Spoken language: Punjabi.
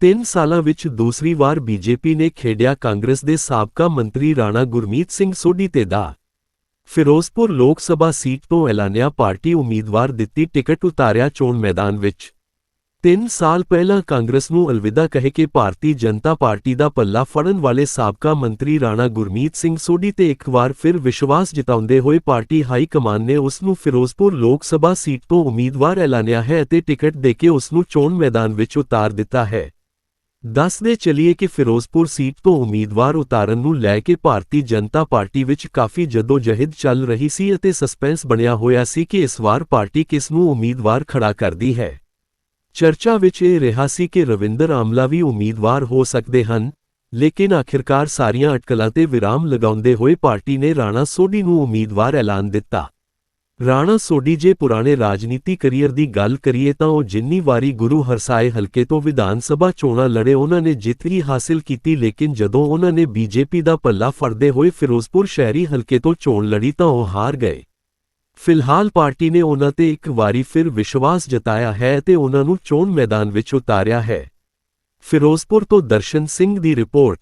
ਤਿੰਨ ਸਾਲਾਂ ਵਿੱਚ ਦੂਸਰੀ ਵਾਰ ਬੀਜੇਪੀ ਨੇ ਖੇਡਿਆ ਕਾਂਗਰਸ ਦੇ ਸਾਬਕਾ ਮੰਤਰੀ ਰਾਣਾ ਗੁਰਮੀਤ ਸਿੰਘ ਸੋਢੀ ਤੇ ਦਾ। ਫਿਰੋਜ਼ਪੁਰ ਲੋਕ ਸਭਾ ਸੀਟ ਤੋਂ ਐਲਾਨਿਆ ਪਾਰਟੀ ਉਮੀਦਵਾਰ ਦਿੱਤੀ ਟਿਕਟ ਉਤਾਰਿਆ ਚੋਣ ਮੈਦਾਨ ਵਿੱਚ। ਤਿੰਨ ਸਾਲ ਪਹਿਲਾਂ ਕਾਂਗਰਸ ਨੂੰ ਅਲਵਿਦਾ ਕਹਿ ਕੇ ਭਾਰਤੀ ਜਨਤਾ ਪਾਰਟੀ ਦਾ ਪੱਲਾ ਫੜਨ ਵਾਲੇ ਸਾਬਕਾ ਮੰਤਰੀ ਰਾਣਾ ਗੁਰਮੀਤ ਸਿੰਘ ਸੋਢੀ ਤੇ ਇੱਕ ਵਾਰ ਫਿਰ ਵਿਸ਼ਵਾਸ ਜਿਤਾਉਂਦੇ ਹੋਏ ਪਾਰਟੀ ਹਾਈ ਕਮਾਨ ਨੇ ਉਸ ਨੂੰ ਫਿਰੋਜ਼ਪੁਰ ਲੋਕ ਸਭਾ ਸੀਟ ਤੋਂ ਉਮੀਦਵਾਰ ਐਲਾਨਿਆ ਹੈ ਅਤੇ ਟਿਕਟ ਦੇ ਕੇ ਉਸ ਨੂੰ ਚੋਣ ਮੈਦਾਨ ਵਿੱਚ ਉਤਾਰ ਦਿੱਤਾ ਹੈ। ਦੱਸਦੇ ਚਲੀਏ ਕਿ ਫਿਰੋਜ਼ਪੁਰ ਸੀਟ ਤੋਂ ਉਮੀਦਵਾਰ ਉਤਾਰਨ ਨੂੰ ਲੈ ਕੇ ਭਾਰਤੀ ਜਨਤਾ ਪਾਰਟੀ ਵਿੱਚ ਕਾਫੀ ਜਦੋਜਹਿਦ ਚੱਲ ਰਹੀ ਸੀ ਅਤੇ ਸਸਪੈਂਸ ਬਣਿਆ ਹੋਇਆ ਸੀ ਕਿ ਇਸ ਵਾਰ ਪਾਰਟੀ ਕਿਸ ਨੂੰ ਉਮੀਦਵਾਰ ਖੜਾ ਕਰਦੀ ਹੈ। ਚਰਚਾ ਵਿੱਚ ਇਹ ਰਿਹਾ ਸੀ ਕਿ ਰਵਿੰਦਰ ਆਮਲਾ ਵੀ ਉਮੀਦਵਾਰ ਹੋ ਸਕਦੇ ਹਨ, ਲੇਕਿਨ ਆਖਿਰਕਾਰ ਸਾਰੀਆਂ ਅਟਕਲਾਂ ਤੇ ਵਿਰਾਮ ਲਗਾਉਂਦੇ ਹੋਏ ਪਾਰਟੀ ਨੇ ਰਾਣਾ ਸੋਢੀ ਨੂੰ ਉਮੀਦਵਾਰ ਐਲਾਨ ਦਿੱਤਾ। ਰਾਣਾ ਸੋਢੀ ਜੇ ਪੁਰਾਣੇ ਰਾਜਨੀਤੀ ਕਰੀਅਰ ਦੀ ਗੱਲ ਕਰੀਏ ਤਾਂ ਉਹ ਜਿੰਨੀ ਵਾਰੀ ਗੁਰੂ ਹਰਸਾਏ ਹਲਕੇ ਤੋਂ ਵਿਧਾਨ ਸਭਾ ਚੋਣਾਂ ਲੜੇ ਉਹਨਾਂ ਨੇ ਜਿੱਤ ਹੀ ਹਾਸਿਲ ਕੀਤੀ, ਲੇਕਿਨ ਜਦੋਂ ਉਹਨਾਂ ਨੇ ਬੀਜੇਪੀ ਦਾ ਪੱਲਾ ਫੜਦੇ ਹੋਏ ਫਿਰੋਜ਼ਪੁਰ ਸ਼ਹਿਰੀ ਹਲਕੇ ਤੋਂ ਚੋਣ ਲੜੀ ਤਾਂ ਉਹ ਹਾਰ ਗਏ। ਫਿਲਹਾਲ ਪਾਰਟੀ ਨੇ ਉਨ੍ਹਾਂ ਤੇ ਇੱਕ ਵਾਰੀ ਫਿਰ ਵਿਸ਼ਵਾਸ ਜਤਾਇਆ ਹੈ ਤੇ ਉਹਨਾਂ ਨੂੰ ਚੋਣ ਮੈਦਾਨ ਵਿੱਚ ਉਤਾਰਿਆ ਹੈ। ਫਿਰੋਜ਼ਪੁਰ ਤੋਂ ਦਰਸ਼ਨ ਸਿੰਘ ਦੀ ਰਿਪੋਰਟ।